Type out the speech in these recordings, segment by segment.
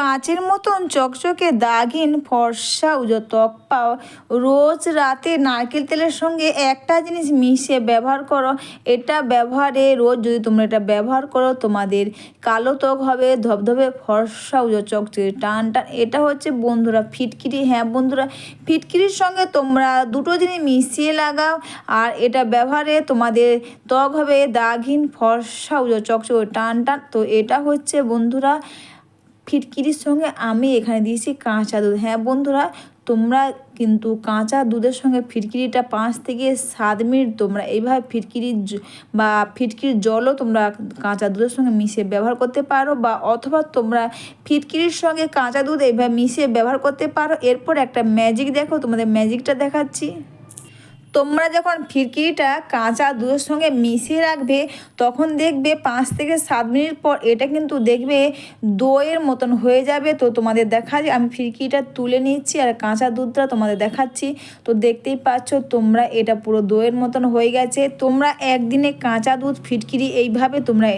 কাঁচের মতন চকচকে দাগিন ফর্সা উজো ত্বক পাও। রোজ রাতে নারকেল তেলের সঙ্গে একটা জিনিস মিশিয়ে ব্যবহার করো। এটা ব্যবহারে রোজ যদি তোমরা এটা ব্যবহার করো, তোমাদের কালো ত্বক হবে, ধবধবে ফর্সা উজো চকচকে টান টান। এটা হচ্ছে বন্ধুরা ফিটকিরি। হ্যাঁ বন্ধুরা, ফিটকিরির সঙ্গে তোমরা দুটো জিনিস মিশিয়ে লাগাও। আর এটা ব্যবহারে তোমাদের ত্বক হবে দাগিন ফর্সা উজো চকচকে টান টান। তো এটা হচ্ছে বন্ধুরা ফিটকিরির সঙ্গে আমি এখানে দিয়েছি কাঁচা দুধ। হ্যাঁ বন্ধুরা, তোমরা কিন্তু কাঁচা দুধের সঙ্গে ফিটকিরিটা পাঁচ থেকে সাত মিনিট তোমরা এইভাবে ফিটকিরির বা ফিটকিরির জলও তোমরা কাঁচা দুধের সঙ্গে মিশিয়ে ব্যবহার করতে পারো বা অথবা তোমরা ফিটকিরির সঙ্গে কাঁচা দুধ এইভাবে মিশিয়ে ব্যবহার করতে পারো। এরপর একটা ম্যাজিক দেখো, তোমাদের ম্যাজিকটা দেখাচ্ছি। তোমরা যখন ফিরকিরিটা কাঁচা দুধের সঙ্গে মিশিয়ে রাখবে, তখন দেখবে পাঁচ থেকে সাত মিনিট পর এটা কিন্তু দেখবে দইয়ের মতন হয়ে যাবে। তো তোমাদের দেখা আমি ফিরকিটা তুলে নিচ্ছি আর কাঁচা দুধটা তোমাদের দেখাচ্ছি। তো দেখতেই পাচ্ছ তোমরা এটা পুরো দইয়ের মতন হয়ে গেছে। তোমরা একদিনে কাঁচা দুধ ফিটকিরি এইভাবে তোমরা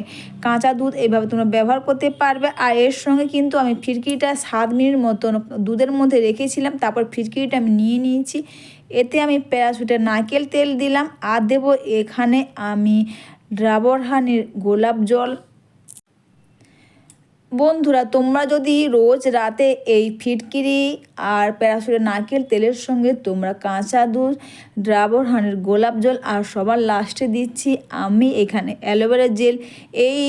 কাঁচা দুধ এইভাবে তোমরা ব্যবহার করতে পারবে। আর এর সঙ্গে কিন্তু আমি ফিরকিটা সাত মিনিট মতন দুধের মধ্যে রেখেছিলাম, তারপর ফিরকিরিটা আমি নিয়ে নিয়েছি। এতে আমি প্যারাশুটের নারকেল তেল দিলাম আর দেবো এখানে আমি ড্রাবর হানির গোলাপ জল। বন্ধুরা, তোমরা যদি রোজ রাতে এই ফিটকিরি আর প্যারাশুটের নারকেল তেলের সঙ্গে তোমরা কাঁচা দুধ ড্রাবর হানের গোলাপ জল আর সবার লাস্টে দিচ্ছি আমি এখানে অ্যালোভেরা জেল। এই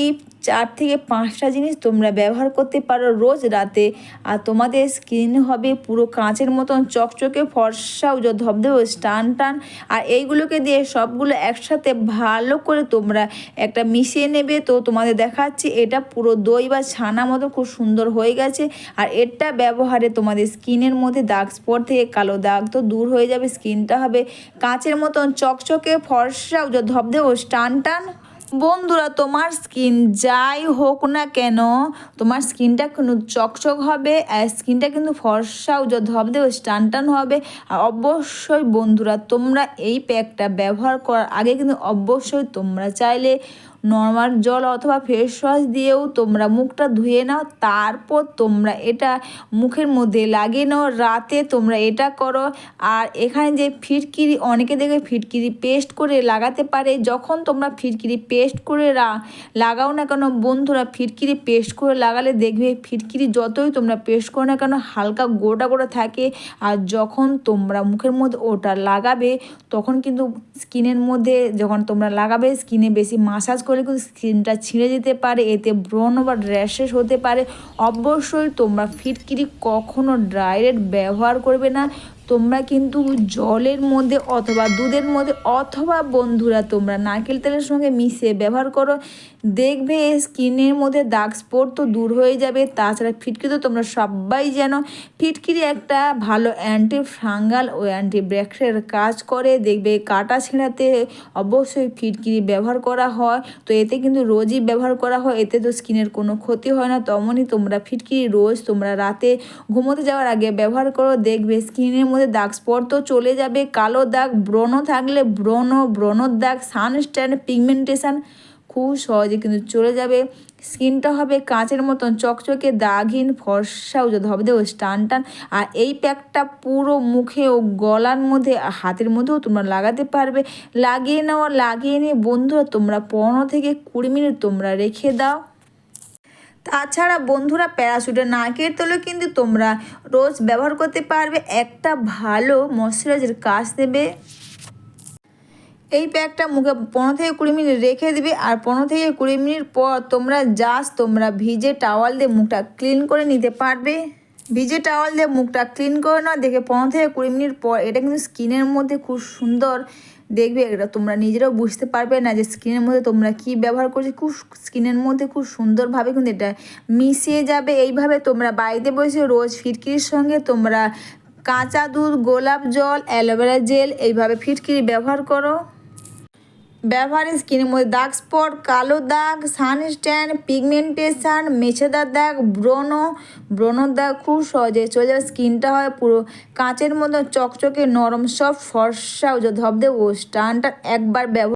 চার থেকে পাঁচটা জিনিস তোমরা ব্যবহার করতে পারো রোজ রাতে আর তোমাদের স্কিন হবে পুরো কাঁচের মতন, চকচকে, ফর্সা উজো ধবধবে টান টান আর এইগুলোকে দিয়ে সবগুলো একসাথে ভালো করে তোমরা একটা মিশিয়ে নেবে। তো তোমাদের দেখাচ্ছি, এটা পুরো দই বা ছানা মতো খুব সুন্দর হয়ে গেছে। আর এটা ব্যবহারে তোমাদের স্কিনের মধ্যে দাগ স্পট থেকে কালো দাগ তো দূর হয়ে যাবে, স্কিনটা হবে কাঁচের মতন চকচকে ফর্সা উজো ধবধবে টান টান। বন্ধুরা, তোমার স্কিন যাই হোক না কেন, তোমার স্কিনটা কিন্তু চকচক হবে, আর স্কিনটা কিন্তু ফর্সা উজো ধবধবে টান টান হবে। আর অবশ্যই বন্ধুরা, তোমরা এই প্যাকটা ব্যবহার করার আগে কিন্তু অবশ্যই তোমরা চাইলে নর্মাল জল অথবা ফেস ওয়াশ দিয়েও তোমরা মুখটা ধুয়ে নাও, তারপর তোমরা এটা মুখের মধ্যে লাগিয়ে নাও, রাতে তোমরা এটা করো। আর এখানে যে ফিটকিরি অনেকে দেখে ফিটকিরি পেস্ট করে লাগাতে পারে। যখন তোমরা ফিটকিরি পেস্ট করে লাগাও না কেন, বন্ধুরা ফিটকিরি পেস্ট করে লাগালে দেখবে ফিটকিরি যতই তোমরা পেস্ট করো না কেন, হালকা গোটা গোটা থাকে। আর যখন তোমরা মুখের মধ্যে ওটা লাগাবে, তখন কিন্তু স্কিনের মধ্যে যখন তোমরা লাগাবে, স্কিনে বেশি মাসাজ করে কিন্তু স্কিনটা ছিঁড়ে যেতে পারে, এতে ব্রণ বা র্যাশেস হতে পারে। অবশ্যই তোমরা ফিটকিরি কখনো ডাইরেক্ট ব্যবহার করবে না। তোমরা কিন্তু জলের মধ্যে অথবা দুধের মধ্যে অথবা বন্ধুরা তোমরা নারকেল তেলের সঙ্গে মিশিয়ে ব্যবহার করো। দেখবে স্কিনের মধ্যে দাগ স্পট তো দূর হয়ে যাবে, তাছাড়া ফিটকিরি তো তোমরা সবাই জানো। ফিটকিরি একটা ভালো অ্যান্টি ফাঙ্গাল ও অ্যান্টি ব্যাকটেরিয়ার কাজ করে, দেখবে কাটা ছেঁড়াতে অবশ্যই ফিটকিরি ব্যবহার করা হয়। তো এতে কিন্তু রোজই ব্যবহার করা হয়, এতে তো স্কিনের কোনো ক্ষতি হয় না। তেমনই তোমরা ফিটকিরি রোজ তোমরা রাতে ঘুমোতে যাওয়ার আগে ব্যবহার করো, দেখবে স্কিনের মধ্যে দাগ, স্পট তো চলে যাবে, কালো দাগ, ব্রণ থাকলে ব্রণ ব্রণর দাগ, সানস্ট্যান্ড, পিগমেন্টেশন খুব সহজে কিন্তু চলে যাবে। স্কিনটা হবে কাঁচের মতন, চকচকে, দাগহীন, ফর্সা উজো ধবধে ও টান টান। আর এই প্যাকটা পুরো মুখে ও গলার মধ্যে হাতের মধ্যেও তোমরা লাগাতে পারবে। লাগিয়ে নেওয়া লাগিয়ে নিয়ে বন্ধুরা তোমরা পনেরো থেকে কুড়ি মিনিট তোমরা রেখে দাও। তাছাড়া বন্ধুরা প্যারাশুটের নারকেল তেলও কিন্তু তোমরা রোজ ব্যবহার করতে পারবে একটা ভালো ময়শ্চারাইজার কাজ দেবে। এই প্যাকটা মুখে পনেরো থেকে কুড়ি মিনিট রেখে দিবে আর পনেরো থেকে কুড়ি মিনিট পর তোমরা জাস্ট তোমরা ভিজে টাওয়াল দিয়ে মুখটা ক্লিন করে নিতে পারবে। ভিজে টাওয়াল দিয়ে মুখটা ক্লিন করে নাও, দেখে পনেরো থেকে কুড়ি মিনিট পর এটা কিন্তু স্কিনের মধ্যে খুব সুন্দর দেখবে এটা তোমরা নিজেরাও বুঝতে পারবে না যে স্কিনের মধ্যে তোমরা কি ব্যবহার করছ। খুব স্কিনের মধ্যে খুব সুন্দরভাবে কিন্তু এটা মিশিয়ে যাবে। এইভাবে তোমরা বাড়িতে বসে রোজ ফিটকিরির সঙ্গে তোমরা কাঁচা দুধ, গোলাপ জল, অ্যালোভেরা জেল এইভাবে ফিটকিরি ব্যবহার করো। ব্যবহারে স্কিনের মধ্যে দাগ স্পট কালো দাগ সানস্ট্যান্ড পিগমেন্টেশন মেছেদার দাগ, ব্রণ ব্রণর দাগ খুব সহজে চলে যাবে। স্কিনটা হয় পুরো কাঁচের মধ্যে চকচকে, নরম, সব ফর্সা ও ধবদে ও স্টানটা একবার ব্যবহার